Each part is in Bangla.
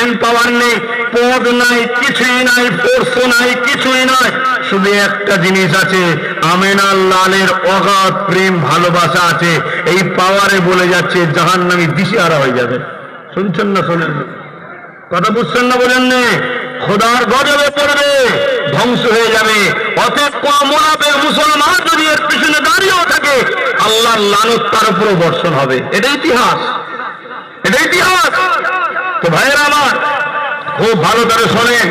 মেন পাওয়ার নেই, পদ নাই, কিছুই নাই ফোর্স নাই, কিছুই নাই। শুধু একটা জিনিস আছে আমেনার লালের অগাধ প্রেম, ভালোবাসা আছে। এই পাওয়ারে বলে যাচ্ছে জাহান নামি দিশারা হয়ে যাবে। শুনছেন না শোনেন কথা বুঝছেন না বলেন নে? খোদার গজবে পড়বে, ধ্বংস হয়ে যাবে। অতএব কোন মুসলমান যদি এর পিছনে দাঁড়িয়েও থাকে, আল্লাহর লানত তার উপরে বর্ষণ হবে। এটা ইতিহাস। এটা ইতিহাস। তো ভাইয়েরা আমার, খুব ভালো করে শোনেন।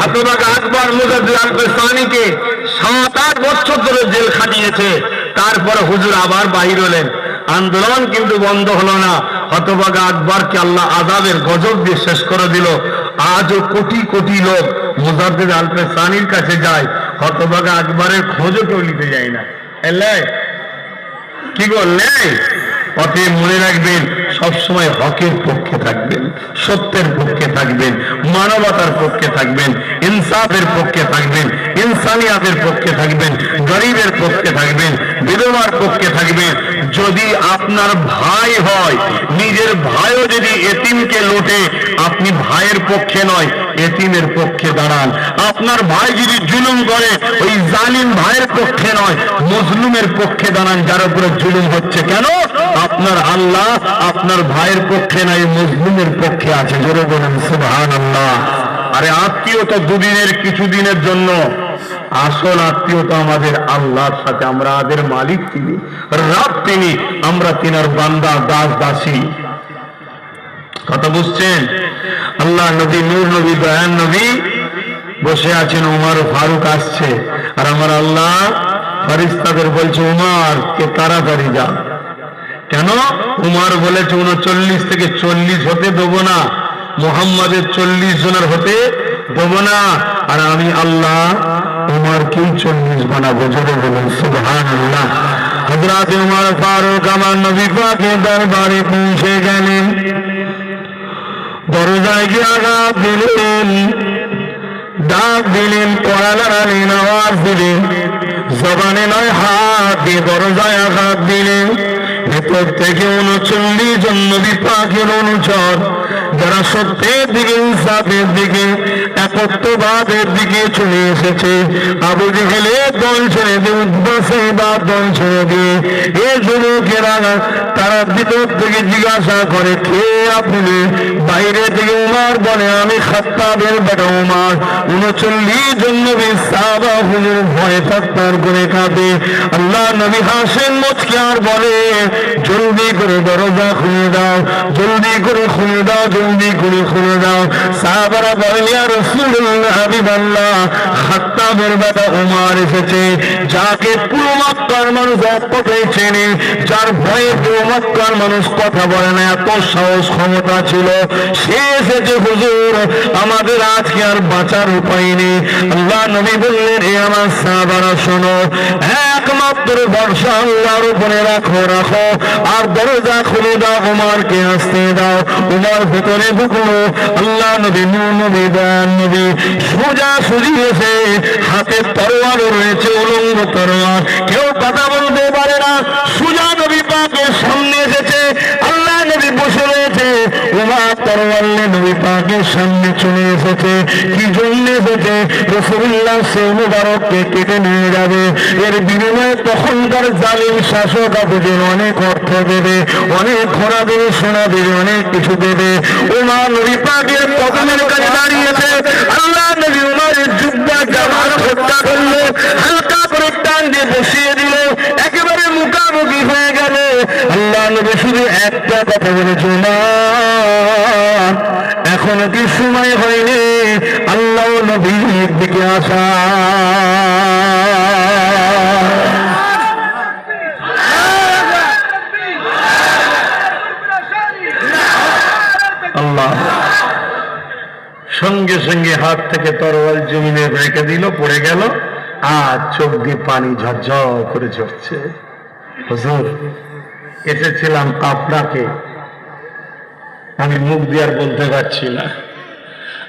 হাতবাগ আকবর মুজাদ্দিদ সানিকে সাত আট বছর ধরে জেল খাটিয়েছে। তারপরে হুজুর আবার বাহির হলেন। আন্দোলন কিন্তু বন্ধ হলো না। হতবাগা আকবরকে আল্লাহ আজাবের গজব দিয়ে শেষ করে দিল। আজও কোটি কোটি লোক মুজাদ্দিদ সানির কাছে যায়। হতবাগা আকবরের খোঁজও কেউ নিতে যায় না। এলে? কি করলেন অতএব মনে রাখবেন, সবসময় হকের পক্ষে থাকবেন, সত্যের পক্ষে থাকবেন, মানবতার পক্ষে থাকবেন, ইনসাফের পক্ষে থাকবেন, ইনসানিয়াতের পক্ষে থাকবেন, গরিবের পক্ষে থাকবেন, বিধবার পক্ষে থাকবেন। যদি আপনার ভাই হয়, নিজের ভাইও যদি এতিমকে লোটে, আপনি ভাইয়ের পক্ষে নয়, এতিমের পক্ষে দাঁড়ান। আপনার ভাই যদি জুলুম করে, ওই জালিম ভাইয়ের পক্ষে নয়, মজলুমের পক্ষে দাঁড়ান, যার উপরে জুলুম হচ্ছে। কেন? আপনার আল্লাহ আপনার ভাইয়ের পক্ষে নাই মজলুমের পক্ষে আছে। জোরে বলেন সুবহান আল্লাহ আরে আত্মীয়তা দুদিনের কিছু দিনের জন্য। আসল আত্মীয়তা আমাদের আল্লাহর সাথে। আমরা আমাদের মালিক তিনি, রাব তিনি। আমরা তিনার বান্দা, দাস, দাসী। কথা বুঝছেন? আল্লাহ নবী, নূর নবী, দয়ান নবী বসে আছেন, উমার ফারুক আসছে। আর আমার আল্লাহ ফারিস্তাদের বলছে, উমার, কে তাড়াতাড়ি যা কেন? উমার বলেছে, উনচল্লিশ থেকে চল্লিশ হতে দেবো না। মোহাম্মদের চল্লিশ জনের হতে দেবো না। আর আমি আল্লাহ উমার কেউ চল্লিশ বানাবো। জোরে বলুন সুবহান আল্লাহ হজরত উমার ফারুক আমার নবী পাকে দরবারে পৌঁছে গেলেন। দরজায় গিয়ে আঘাত দিলেন। ডাক দিলেন পড়ালেন আওয়াজ দিলেন। জবানে নয়, হাত দিয়ে দরজায় আঘাত দিলেন। ভেতর থেকে উনচল্লিশ জন নবী অনুচর। যারা সত্যের দিকে, ইনসাফের দিকে, একত্ববাদের দিকে চলে এসেছে, আবু জেহেলে দল ছেড়ে দিয়ে উদ্বাসে বা দল ছেড়ে দিয়ে, এ যুবকেরা তারা ভিতর থেকে জিজ্ঞাসা করে, কে আপনি বাইরে থেকে উমার বলে, আমি খাত্তাবের বেটা উমার। উনচল্লিশ জন নবী সাহাবা হুজুর ভয়ে থাকতার করে কাঁদে। আল্লাহ নবী হাসেন মুচকে আর বলে, জলদি করে দরজা খুলে দাও, জলদি করে খুলে দাও জলদি করে খুলে দাও। সাহাবারা বলেন, ইয়া রাসূলুল্লাহ, হাবিবাল্লাহ। খাত্তাবের বেটা উমার এসেছে, যাকে পুরো মক্কার মানুষ অপটাই চেনে, যার ভয়ে পুরো মক্কার মানুষ কথা বলে না, এত সাহস ক্ষমতা ছিল। সে এসেছে, হুজুর, আমাদের আজকে আর বাঁচার উপায় নেই। আল্লাহ নবী বললেন, এ আমার সাহাবারা, শোনো। একমাত্র ভরসা আল্লাহর উপরে রাখো রাখো। আর দরজা খুলে দাও উমারকে আসতে দাও। উমার ভেতরে ঢুকলো, আল্লাহ নবী নবী দয়ান নবী। সোজা সুজি এসে হাতে তরোয়ারও রয়েছে, উলঙ্গ তরোয়ার কেউ কথা বলতে পারে না। সুজা নবী পাকের সামনে এসেছে আল্লাহ নবী বসে রয়েছে উমার নবী পাকের সামনে চলে এসেছে। কি জন্য এসেছে? রসুল্লাহ সে মুবারককে কেটে নিয়ে যাবে। এর বিনিময়ে তখনকার জালিম শাসক আপনাদের অনেক অর্থ দেবে, অনেক ঘোড়া দেবে, সোনা দেবে, অনেক কিছু দেবে। উমার নবী পাকের পতনের কাছে দাঁড়িয়েছে। আল্লাহ নবী উমারের যুদ্ধা জামাত হত্যা করল। হালকা করে টান দিয়ে বসিয়ে দিল একেবারে মুখামুখি হয়ে গেল আল্লাহ একটা কথা কি সময় হয়নি? আল্লাহ নবীর দিকে আসা। আল্লাহ, সঙ্গে সঙ্গে হাত থেকে তরোয়াল জমিনে রেখে দিল, পড়ে গেল, আর চোখ দিয়ে পানি ঝরঝর করে ঝরছে। হুজুর এসেছিলাম আপনাকে। আমি মুখ দিয়ে আর বলতে পারছি না।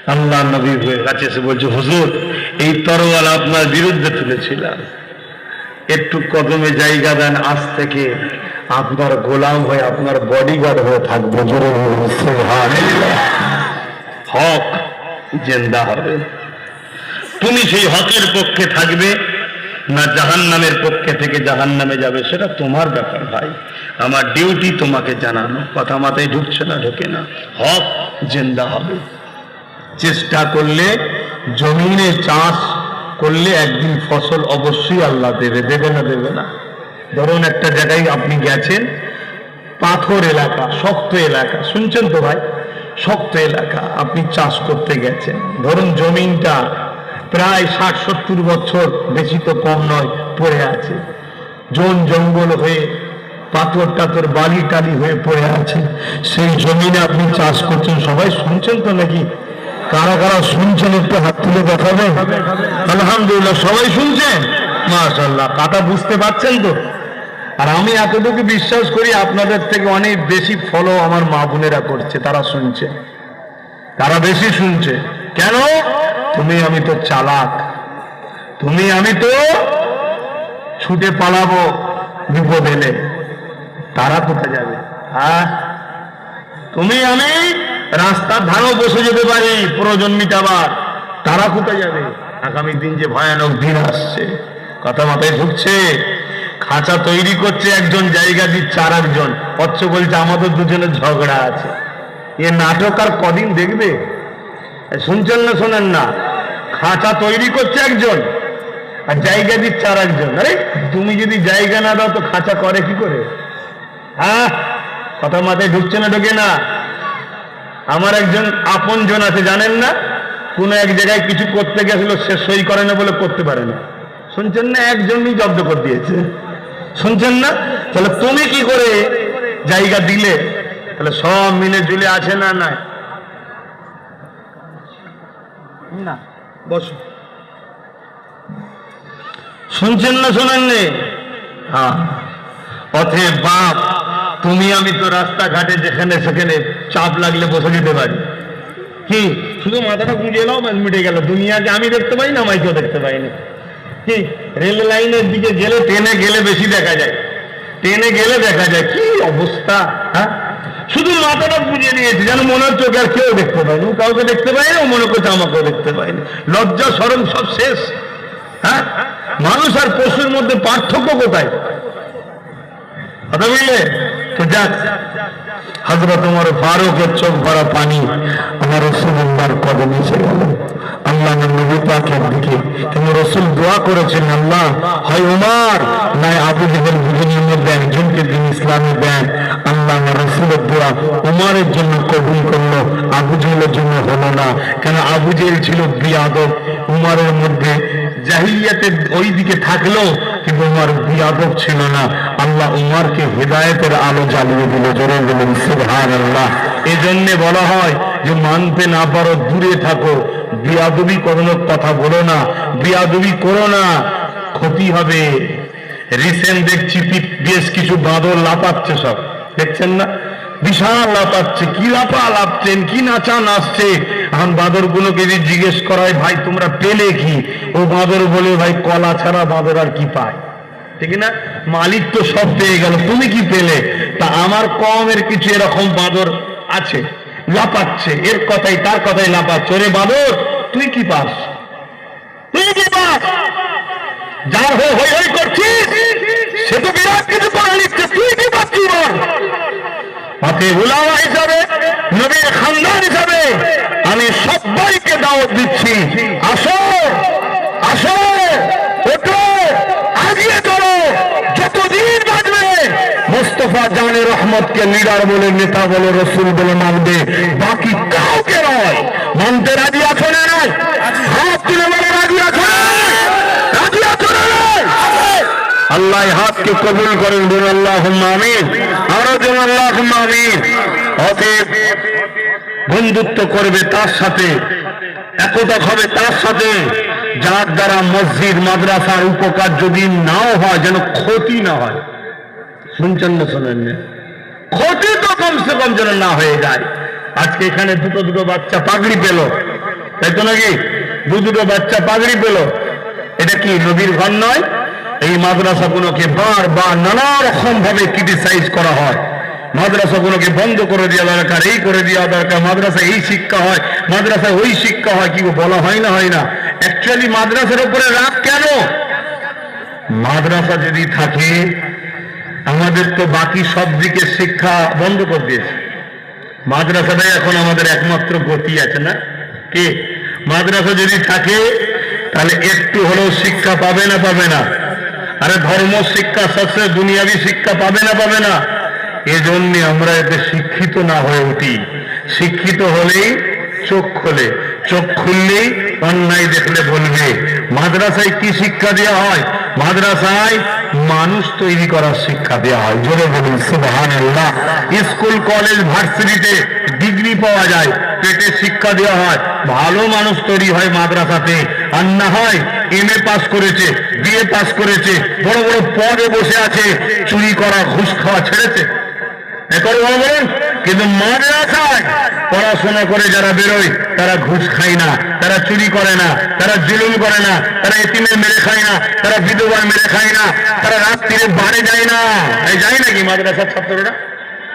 আল্লাহ নবী হয়ে কাছে এসে বলছে, হুজুর, এই তরোয়াল আপনার বিরুদ্ধে তুলেছিলাম। একটু কদমে জায়গা দেন, আজ থেকে আপনার গোলাম হয়ে আপনার বডিগার্ড হয়ে থাকব। হক জেন্দা হবে। তুমি সেই হকের পক্ষে থাকবে না জাহান্নামের পক্ষে থেকে জাহান্নামে যাবে, সেটা তোমার ব্যাপার ভাই। আমার ডিউটি তোমাকে জানানো। কথা মাথায় ঢুকছে না, ঢোকে না। হক, জেন্দা হবে। চেষ্টা করলে, জমিনে চাষ করলে একদিন ফসল অবশ্যই আল্লাহ দেবে। দেবে না দেবে না। ধরুন একটা জায়গায় আপনি গেছেন, পাথর এলাকা, শক্ত এলাকা। শুনছেন তো ভাই? শক্ত এলাকা, আপনি চাষ করতে গেছেন। ধরুন জমিনটা প্রায় ষাট, সত্তর বছর বেশি তো কম নয়, পড়ে আছে। জন জঙ্গল হয়ে পাথর টাথর বালি টালি হয়ে পড়ে আছে। সেই জমিনে আপনি চাষ করছেন, সবাই শুনছেন তো নাকি? কারা কারা শুনছেন একটু হাত তুলে দেখাবেন? আলহামদুলিল্লাহ, সবাই শুনছেন? মাশাল্লাহ কাটা বুঝতে পারছেন তো? আর আমি এতটুকু বিশ্বাস করি আপনাদের থেকে অনেক বেশি ফলো আমার মা বোনেরা করছে, তারা শুনছে। তারা বেশি শুনছে। কেন? তুমি আমি তো চালাক। তুমি আমি তো ছুটে পালাবো বিপদ এলে। তারা কোথায় যাবে? হ্যাঁ? তুমি আমি রাস্তার ধারেও বসে যেতে পারি, প্রয়োজন মিটাবার তারা কোথায় যাবে? আগামী দিন যে ভয়ানক দিন আসছে, কথা মাথায় ঢুকছে। খাঁচা তৈরি করছে একজন, জায়গা দিচ্ছে আর একজন অথচ বলছে আমাদের দুজনের ঝগড়া আছে। এ নাটক আর কদিন দেখবে? শুনছেন না শোনেন না? খাঁচা তৈরি করছে একজন আর জায়গা দিচ্ছে আর একজন আরে, তুমি যদি জায়গা না দাও তো খাঁচা করে কি করে? হ্যাঁ কথা মাথায় ঢুকছে না, ঢোকে না। আমার একজন আপন জন আছে, জানেন না? কোন এক জায়গায় কিছু করতে গেছিল, সে সই করে না বলে করতে পারে না। শুনছেন না? একজনই জব্দ করে দিয়েছে। শুনছেন না? তাহলে তুমি কি করে জায়গা দিলে? তাহলে সব মিলে জুলে আছে না না, বসো। শুনছেন না, শোনেননি? হ্যাঁ। অথে বাপ তুমি, আমি তো রাস্তাঘাটে যেখানে সেখানে চাপ লাগলে বসে যেতে পারি। কি? শুধু মাথাটা গুঁজে নাও ব্যাস মিটে গেল। দুনিয়াকে আমি দেখতে পাই না মাইকেও দেখতে পাই না কি? রেল লাইনের দিকে গেলে ট্রেনে গেলে বেশি দেখা যায়। ট্রেনে গেলে দেখা যায়। কি অবস্থা হ্যাঁ? শুধু মাথাটা বুঝিয়ে নিয়েছে যেন মনে হচ্ছে ওকে আর কেউ দেখতে পায়নি। কাউকে দেখতে পায় না ও মনে করছে আমাকেও দেখতে পায়নি। লজ্জা সরম সব শেষ হ্যাঁ? মানুষ আর পশুর মধ্যে পার্থক্য কোথায়? কথা বুঝলে? তো যাক হজরত তোমার ফারুকের চোখ ভরা পানি আমার রসুল্লাহর কদমে এসে গেল। আল্লাহ নবী পাকের দিকে। কিন্তু রসুল দোয়া করেছেন, আল্লাহ, হয় উমার, নাই আবু জেহেল বুঝিনিয়মের দেন একজনকে দিন ইসলামে দেন আল্লাহ আমার রসুলের দোয়া উমারের জন্য কবুল করল, আবু জেহেলের জন্য হলো না। কেন আবু জেহেল ছিল বিয়াদব, উমারের মধ্যে জাহিলিয়াতের ওই দিকে থাকলেও কিন্তু উমার বিয়াদব ছিল না। আল্লাহ উমারকে হেদায়েতের আলো জ্বালিয়ে দিল, জোরে দিলেন সুবহান আল্লাহ এজন্য বলা হয় যে, মানতে না পারো, দূরে থাকো। বিয়াদবি করানোর কথা বলো না। বিয়াদবি করো না। ক্ষতি হবে। রিসেন্ট দেখছি বেশ কিছু বাঁদর লাপাচ্ছে সব। দেখছেন না? বিশাল লাপাচ্ছে কি লাপা লাপছেন কি নাচা নাচছে এখন বাঁদর গুলোকে যদি জিজ্ঞেস করায় ভাই, তোমরা পেলে কি? ও বাঁদর বলে, ভাই, কলা ছাড়া বাঁদর আর কি পায়? ঠিক না? মালিক তো সব পেয়ে গেল, তুমি কি পেলে? তা আমার কমের কিছু এরকম বাঁদর আছে লাপাচ্ছে এর কথাই, তার কথাই লাপাচ্ছে ওরে বাঁদর, তুই কি পাস? তুই পাস? যার হয়ে হই হই করছিস, সে তো বিরাট কিছু করে তুই কি পাচ্ছিস হাতে উলামা হিসাবে, নবীর খানদান হিসাবে আমি সবাইকে দাওয়াত দিচ্ছি। আসো আসো, ওঠো, আগিয়ে চলো। যতদিন বাঁচবে, মোস্তফা জানে রহমতকে লিডার বলে, নেতা বলে, রসুল বলে মানবে। বাকি কাউকে নয়। মানতে রাজি আছো না নয় হাত তুলে বলে রাজি আছো না রাজি আছো না নয়? আল্লাহ হাতকে কবুল করেন বলুন আল্লাহ আমিন। আরও যেন আল্লাহ আমিন। অতএব বন্ধুত্ব করবে তার সাথে, একতা হবে তার সাথে। যার দ্বারা মসজিদ, মাদ্রাসার উপকার যদি নাও হয়, যেন ক্ষতি না হয়। শুনছেন না শোনেন? ক্ষতি তো কমসে কম যেন না হয়ে যায়। আজকে এখানে দুটো দুটো বাচ্চা পাগড়ি পেল। তাই তো নাকি? দু দুটো বাচ্চা পাগড়ি পেল। এটা কি নবীর ঘর নয়? এই মাদ্রাসাগুলোকে বারবার নানা রকম ভাবে ক্রিটিসাইজ করা হয়। মাদ্রাসাগুলোকে বন্ধ করে দেওয়া দরকার, এই করে দেওয়া দরকার, মাদ্রাসা এই শিক্ষা হয় মাদ্রাসায় ওই শিক্ষা হয়, কি বলা হয় না হয় না। অ্যাকচুয়ালি মাদ্রাসার উপরে রাগ কেন? মাদ্রাসা যদি থাকে, আমাদের তো বাকি সব দিকের শিক্ষা বন্ধ করে দিয়েছে। মাদ্রাসাটাই এখন আমাদের একমাত্র গতি আছে না? কে? মাদ্রাসা যদি থাকে, তাহলে একটু হলেও শিক্ষা পাবে না পাবে না। আরে ধর্ম শিক্ষা সাথে দুনিয়াবি শিক্ষা পাবে না পাবে না। এজন্য আমরা এতে শিক্ষিত না হয়ে উঠি। শিক্ষিত হলেই চোখ খোলে। চোখ খুললেই অন্যায় দেখলে বলবে, মাদ্রাসায় কি শিক্ষা দেওয়া হয়? মাদ্রাসায় মানুষ তৈরি করার শিক্ষা দেওয়া হয়। জোরে বলুন সুবহান স্কুল, কলেজ, ভার্সিটিতে ডিগ্রি পাওয়া যায়, পেটে শিক্ষা দেওয়া হয়। ভালো মানুষ তৈরি হয় মাদ্রাসাতে। আর না হয় এম এ পাস করেছে বিএ পাস করেছে, বড় বড় পদে বসে আছে, চুরি করা, ঘুষ খাওয়া ছেড়েছে। বলবেন কিন্তু মাদ্রাসায় পড়াশোনা করে যারা বেরোয়, তারা ঘুষ খায় না, তারা চুরি করে না, তারা জুলুম করে না, তারা এতিমের মেরে খায় না, তারা বিধবার মেরে খায় না, তারা রাত্রিরে বাড়ি যায় না। যায় নাকি মাদ্রাসার ছাত্ররা?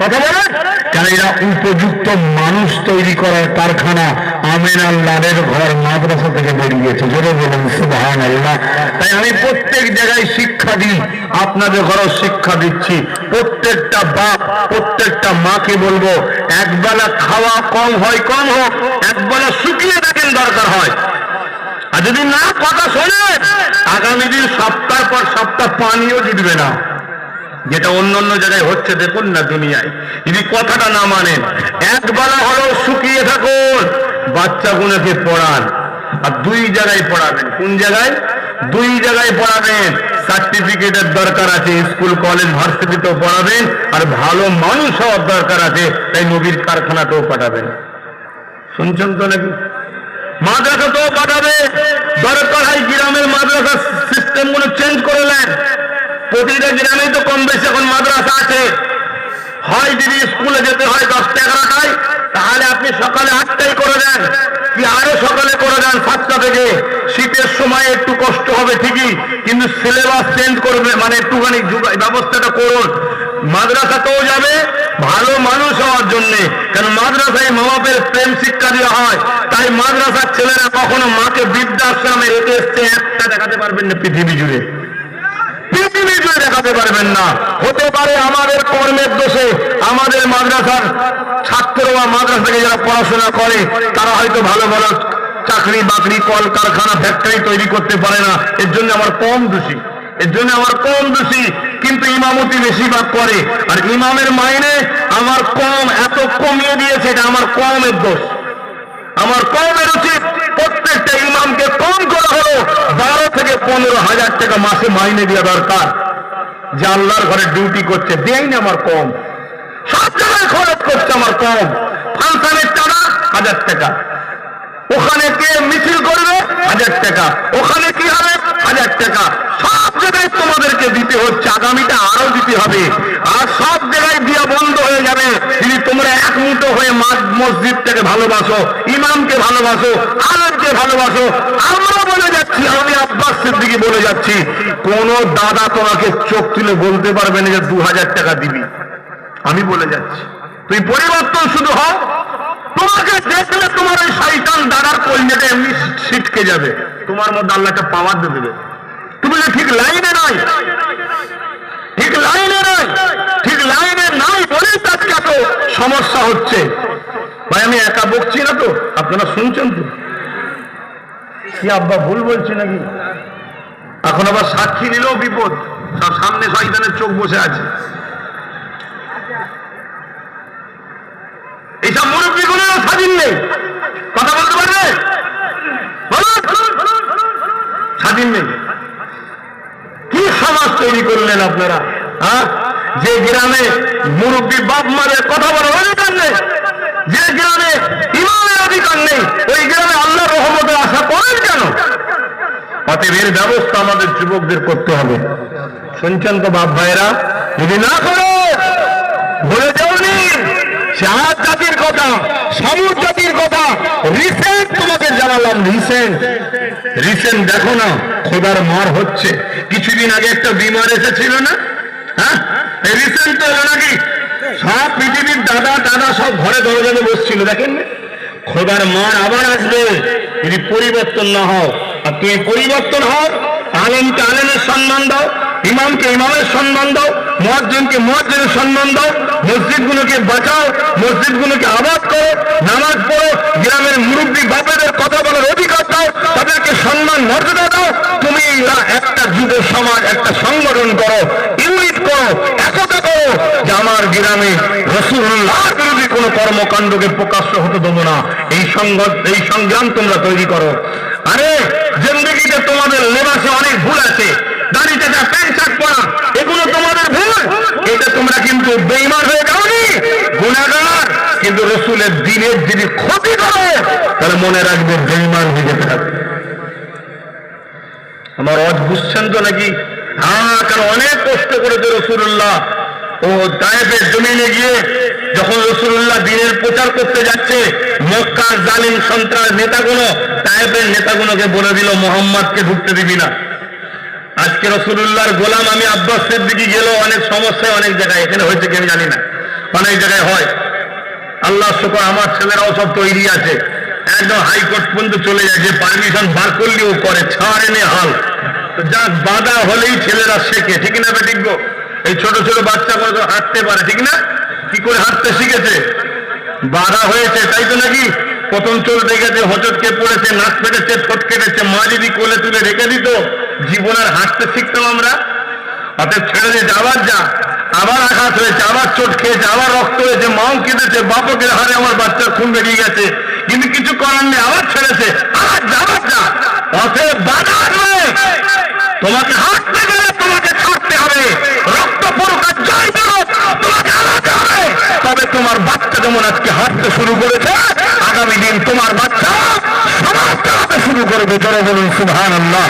কথা বলেন কেন এরা উপযুক্ত মানুষ তৈরি করার কারখানা, আমিন আল্লাহের ঘর, মাদ্রাসা থেকে বেরিয়েছে জোরে বলুন সুবহান আল্লাহ তাই আমি প্রত্যেক জায়গায় শিক্ষা দিই, আপনাদের ঘরও শিক্ষা দিচ্ছি। প্রত্যেকটা বাপ, প্রত্যেকটা মাকে বলব, একবেলা খাওয়া কম হয়, কম হোক, একবেলা শুকিয়ে দেখেন দরকার হয়। আর যদি না, কথা শোনে আগামী দিন সপ্তাহ পর সপ্তাহ পানিও জুটবে না। যেটা অন্য অন্য জায়গায় হচ্ছে, দেখুন না দুনিয়ায়। যদি কথাটা না মানেন, একবেলা হলেও শুকিয়ে থাকুন, বাচ্চাগুলোকে পড়ান। আর দুই জায়গায় পড়াবেন। কোন জায়গায়? দুই জায়গায় পড়াবেন সার্টিফিকেটের দরকার আছে, স্কুল, কলেজ, ভার্সিটিতেও পড়াবেন আর ভালো মানুষ হওয়ার দরকার আছে, তাই নবীর কারখানাতেও পাঠাবেন শুনছেন তো নাকি? মাদ্রাসা তো পাঠাবে। দরকার হয় গ্রামের মাদ্রাসা সিস্টেমগুলো চেঞ্জ করে নেন। প্রতিটা গ্রামেই তো কম বেশি এখন মাদ্রাসা আছে। হয় যদি স্কুলে যেতে হয় দশটা এগারোটায়, তাহলে আপনি সকালে আটটায় করে দেন। কি আরও সকালে করে দেন সাতটা থেকে। শীতের সময় একটু কষ্ট হবে ঠিকই, কিন্তু সিলেবাস চেঞ্জ করবে মানে একটুখানি ব্যবস্থাটা করুন। মাদ্রাসাতেও যাবে, ভালো মানুষ হওয়ার জন্য। কারণ মাদ্রাসায় মা বাপের প্রেম শিক্ষা দেওয়া হয়। তাই মাদ্রাসার ছেলেরা কখনো মাকে বৃদ্ধাশ্রমে রেখে এসছে, একটা দেখাতে পারবেন না পৃথিবী জুড়ে। জুড়ে দেখাতে পারবেন না। হতে পারে আমাদের কর্মের দোষে, আমাদের মাদ্রাসার ছাত্র বা মাদ্রাসা থেকে যারা পড়াশোনা করে, তারা হয়তো ভালো ভালো চাকরি বাকরি কল কারখানা ফ্যাক্টরি তৈরি করতে পারে না। এর জন্য আমার কম দোষী। এর জন্য আমার কম দোষী, কিন্তু ইমামতি বেশিরভাগ করে। আর ইমামের মাইনে আমার কম, এত কমিয়ে দিয়েছে, এটা আমার কমের দোষ। আমার কমের উচিত প্রত্যেকটা ইমামকে কম করা হলো। বারো থেকে পনেরো হাজার টাকা মাসে মাইনে দেওয়া দরকার। যে আল্লাহর ঘরে ডিউটি করছে, দেয় না আমার কম। সব জায়গায় খরচ করছে আমার কম। ফাংশনের টাকা হাজার টাকা। ওখানে কে মিছিল করবে? হাজার টাকা। ওখানে কি হবে? হাজার টাকা। সব জায়গায় তোমাদেরকে দিতে হচ্ছে। আগামীটা আরও দিতে হবে আর সব জায়গায় দিয়া বন্ধ হয়ে যাবে যদি তোমরা এক মুঠো হয়ে মাস- মসজিদটাকে ভালোবাসো, ইমামকে ভালোবাসো, আলমকে ভালোবাসো। আমরা বলে যাচ্ছি, আমি আব্বাস সিদ্দিকি বলে যাচ্ছি, কোন দাদা তোমাকে চোখ তুলে বলতে পারবে না যে দু হাজার টাকা দিবি। আমি বলে যাচ্ছি। তুই পরিবর্তন শুধু হও। তোমাকে দেখলে তোমার ওই শয়তান দাদার কলজেটা এমনি ছিটকে যাবে। তোমার মধ্যে আল্লাহ একটা পাওয়ার দেবে। তুমি ঠিক লাইনে নয়, ঠিক লাইনে নাই ঠিক লাইনে নাই বলেই তার এত সমস্যা হচ্ছে। ভাই, আমি একা বকছি না তো? আপনারা শুনছেন তো? কি আব্বা, ভুল বলছি নাকি? এখন আবার সাক্ষী নিলেও বিপদ। সব সামনে শয়তানের চোখ বসে আছে। এইসব মুরব্বী স্বাধীন নেই। কথা বলতে পারবে? স্বাধীন নেই। কি সমাজ তৈরি করলেন আপনারা হ্যাঁ? যে গ্রামে মুরব্বী বাপ মাদের কথা বলার অধিকার নেই, যে গ্রামে ইমামের অধিকার নেই, ওই গ্রামে আল্লাহ রহমতের আশা করেন কেন? অতএব এর ব্যবস্থা আমাদের যুবকদের করতে হবে। শুনছেন তো বাপ ভাইরা যদি না করো, বলে যাওনি চার জাতির কথা, সমুদ জাতির কথা রিসেন্ট তোমাকে জানালাম রিসেন্ট রিসেন্ট দেখো না, খোদার মার হচ্ছে। কিছুদিন আগে একটা বিমার এসেছিল না? হ্যাঁ? রিসেন্ট তো নাকি? সব পৃথিবীর দাদা দাদা সব ঘরে দরজাতে বসছিল, দেখেন? খোদার মার আবার আসবে, যদি পরিবর্তন না হও। আর তুমি পরিবর্তন হও, আলেমকে আলেমের সম্মান দাও ইমামকে ইমামের সম্মান দাও মসজিদকে মসজিদের সম্মান দাও, মসজিদগুলোকে বাঁচাও, মসজিদগুলোকে আবাদ করো, নামাজ পড়ো, গ্রামের মুরব্বী বাপেদের কথা বলার অধিকার দাও, তাদেরকে সম্মান, মর্যাদা দাও তুমি একটা যুব সমাজ, একটা সংগঠন করো, ইউনিট করো, একতা করো, যে আমার গ্রামে রসুল্লাহ বিরোধী কোনো কর্মকাণ্ডকে প্রকাশ্য হতে দেবো না। এই সংঘ এই সংগ্রাম তোমরা তৈরি করো। আরে, জিন্দগিতে তোমাদের লেবাসে অনেক ভুল আছে। দাড়িতে যা প্যান্ট পরা, এগুলো তোমাদের ভুল। এটা তোমরা কিন্তু বেইমান হয়ে যাওনি। গুণাগার কিন্তু রসুলের দিনের যদি ক্ষতি করো, তাহলে মনে রাখবে বেইমান হয়ে যেতে আমার অজ বুঝছেন তো নাকি? হ্যাঁ কারণ অনেক কষ্ট করেছে রসুল্লাহ ও জমিনে গিয়ে যখন রসুল্লাহ দিনের প্রচার করতে যাচ্ছে, মক্কার জালিম সন্ত্রাস নেতাগুলো তায়েবের নেতাগুলোকে বলে দিল, মোহাম্মদকে ঢুকতে দিবি না। আজকে রসুল্লাহর গোলাম আমি আব্বাস সিদ্দিকি গেল অনেক সমস্যায় অনেক জায়গায়। এখানে হয়েছে কি আমি জানি না। অনেক জায়গায় হয়। আল্লাহ শুকর, আমার ছেলেরাও সব তৈরি আছে। একদম হাইকোর্ট পর্যন্ত চলে যায়। যে পারমিশন বার করলেও করে, ছাড় এনে হাল। যা বাধা হলেই ছেলেরা শেখে। ঠিক না বেটিক? এই ছোট ছোট বাচ্চা করে তো হাঁটতে পারে, ঠিক না? কি করে হাঁটতে শিখেছে? বাধা হয়েছে, তাই তো নাকি? প্রথম চলতে গেছে হচটকে পড়েছে, নাক পেটেছে ঠোঁট কেটেছে মা যদি কোলে তুলে রেখে দিত। জীবন আর হাঁটতে শিখতাম আমরা। অতএব ছেড়ে দিয়ে আবার যা। আবার আঘাত হয়েছে, আবার চোট খেয়েছে, আবার রক্ত হয়েছে, মাও কেঁদেছে, বাপকের হারে আমার বাচ্চার খুন বেরিয়ে গেছে। কিন্তু কিছু করার নেই, আবার ছেড়েছে। আবার যা যা। অতএব বাধা তোমাকে হাঁটতে গেলে তোমাকে ছাড়তে হবে। রক্ত পড়ুক জয় করুক তোমাকে হারাতে হবে। তবে তোমার বাচ্চা যেমন আজকে হাঁটতে শুরু করেছে, আগামী দিন তোমার বাচ্চা সমাজ শুরু করবে। বলুন সুভান আল্লাহ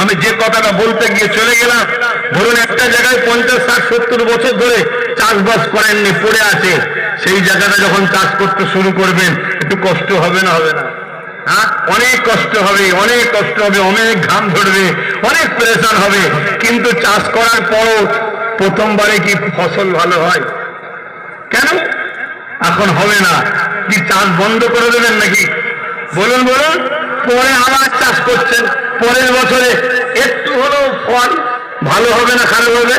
আমি যে কথাটা বলতে গিয়ে চলে গেলাম, ধরুন একটা জায়গায় পঞ্চাশ, ষাট, সত্তর বছর ধরে চাষবাস করেননি, পড়ে আছে। সেই জায়গাটা যখন চাষ করতে শুরু করবেন, একটু কষ্ট হবে না হবে না? হ্যাঁ? অনেক কষ্ট হবে, অনেক কষ্ট হবে, অনেক ঘাম ধরবে, অনেক প্রেশার হবে। কিন্তু চাষ করার পরও প্রথমবারে কি ফসল ভালো হয়? কেন? এখন হবে না। কি চাষ বন্ধ করে দেবেন নাকি? বলুন বলুন। পরে আবার চাষ করছেন। পরের বছরে একটু হলেও ফল ভালো হবে না খারাপ হবে?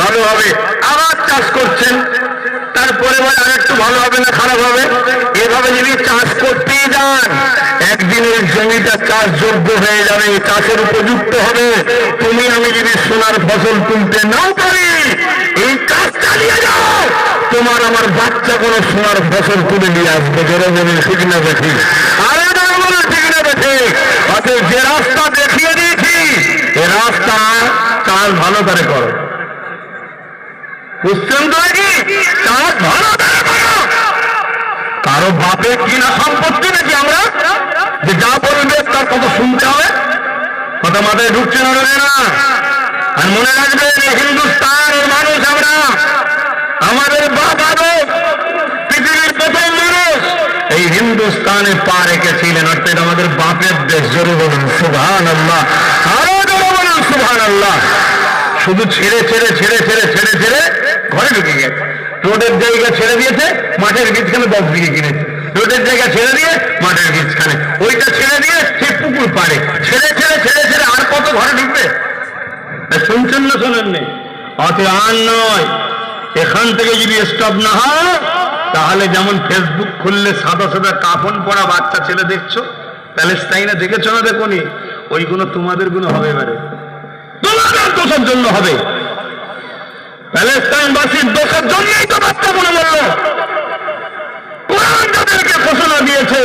ভালো হবে। আবার চাষ করছেন। তারপরে বলে আর একটু ভালো হবে না খারাপ হবে? এভাবে যদি চাষ করতেই যান, একদিনের জমিটা চাষযোগ্য হয়ে যাবে চাষের উপযুক্ত হবে। তুমি আমি যদি সোনার ফসল তুলতে নাও পারি, এই কাজ চালিয়ে যাও। তোমার আমার বাচ্চা কোনো সোনার ফসল তুলে নিয়ে আসবে জোরে বলে ঠিক না দেখি। আরে না অতএব যে রাস্তা দেখিয়ে দিয়েছি, এ রাস্তা চাল ভালো করে করো। বুঝছেন তো চাল ভালো করে করো। কারও বাপের কিনা সম্পত্তি নাকি আমরা? যে যা বলবে তার কথা শুনতে হবে। কথা মাথায় ঢুকছে না না? আর মনে রাখবেন এই হিন্দুস্তানের মানুষ আমরা। আমাদের বাপ মানুষ এই হিন্দুস্তানে পা রেখেছিলেন অর্থাৎ আমাদের বাপের দেশ জোরে বলুন সুভান আল্লাহ সুভান আল্লাহ শুধু ছেড়ে ছেড়ে ছেড়ে ছেড়ে ছেড়ে ছেড়ে ঘরে ঢুকে গেছে রোডের জায়গা ছেড়ে দিয়েছে, মাঠের বীজখানে দশ বিঘে কিনেছে। রোডের জায়গা ছেড়ে দিয়ে মাঠের বীজখানে। ওইটা ছেড়ে দিয়ে সে পুকুর পাড়ে। ছেড়ে ছেড়ে ছেড়ে ছেড়ে আর কত ঘরে ঢুকবে? শুনছেন না শোনেননি? অত আর নয়, এখান থেকে যদি স্টপ না হয় তাহলে যেমন ফেসবুক খুললে সাদা সাদা কাফন পরা বাচ্চা ছেলে দেখছ প্যালেস্টাইনে দেখেছ না দেখুনি? ওইগুলো তোমাদেরগুলো হবে এবারে। তোমাদের দোষের জন্য হবে। প্যালেস্টাইনবাসীর দোষের জন্যই তো বাচ্চা মনে বলল তাদেরকে ঘোষণা দিয়েছে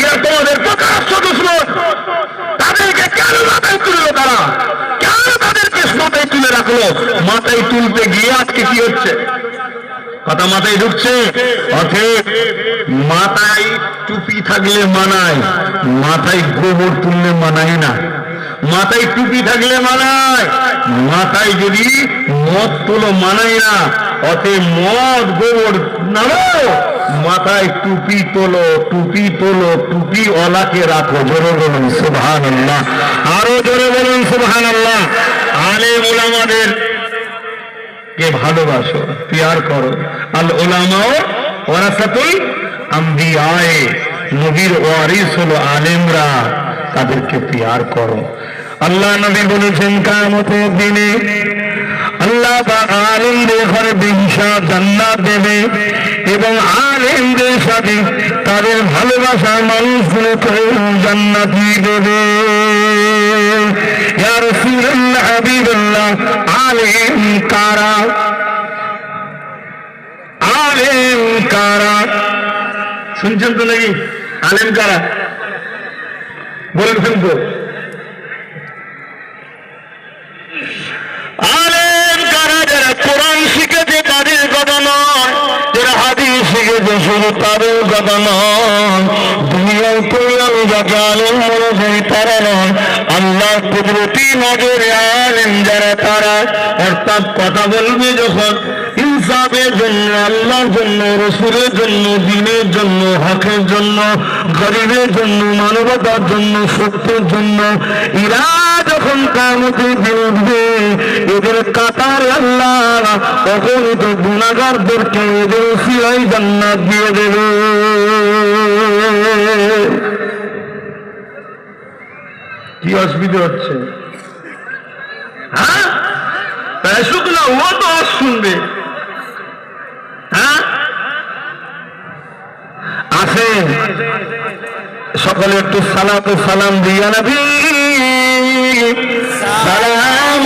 ইয়া তোমাদের প্রকাশ্য দুশ্মন। তাদেরকে কেন মাথায় তুললো তারা? কেন তাদেরকে মাথায় তুলে রাখল? মাথায় তুলতে গিয়ে আজকে কি হচ্ছে? কথা মাথায় ঢুকছে? অথব মাথায় টুপি থাকলে মানায়, মাথায় গোবর তুললে মানায় না। মাথায় টুপি থাকলে মানায়, মাথায় যদি মদ তুলো মানায় না, অতএব মদ, গোবর নামো মাথায় টুপি তোলো টুপি তোলো, টুপি ওলাকে রাখো। জোরে বলুন সুবহান আল্লাহ আরও জোরে বলুন সুবহান আল্লাহ আলে আমাদের কে ভালোবাসো? পিয়ার করো। আল ওলামাও ওরাসাতুল আম্বিয়ায়ে, নবীর ওয়ারিস হলো আলেমরা, তাদেরকে পিয়ার করো। আল্লাহ নবী বলেছেন কামতের দিনে আল্লাহ বা আলেমদের ঘরে বিহিসা জান্নাত দেবে এবং আলেমদের সাথে তাদের ভালোবাসার মানুষগুলোকে জান্নাতি দেবে। ইয়া রাসূলুল্লাহ হাবিবাল্লাহ আলেম কারা আলেম কারা শুনছেন তো নাকি আলেম কারা বলেন তো আলেম কারা যারা কোরআন শিখেছে তাদের কথা নয় যারা তাদের কথা নয়, দুনিয়ার কল্যাণে যাকে আলেম মনে করি তারা নয়। আল্লাহ কুদরতি নজরে আলেম যারা তারা, অর্থাৎ কথা বলবে যখন ইনসাফের জন্য, আল্লাহর জন্য, রসুলের জন্য, দিনের জন্য, হকের জন্য, গরিবের জন্য, মানবতার জন্য, সত্যের জন্য, এরা যখন কামতে উঠবে এদের আল্লাহ গুণাগারদেরকে এদের সিলাই জান্নাত দিয়ে দেবে। কি অসুবিধা হচ্ছে? হ্যাঁ? তাই শুধু না ও তো শুনবে। হ্যাঁ? আসেন সকলে একটু সালাত সালাম দিয়া নবী। সালাম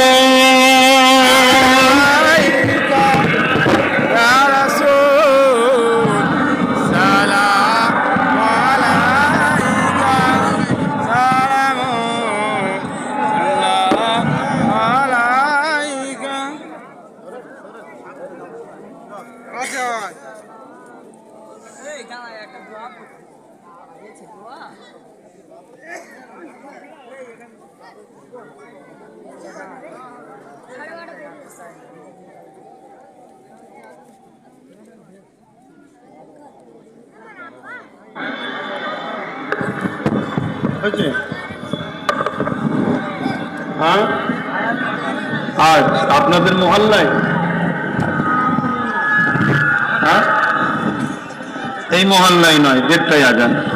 আপনাদের মহল্লায়? হ্যাঁ? এই মহল্লায় নয় দেড়টায় আজান।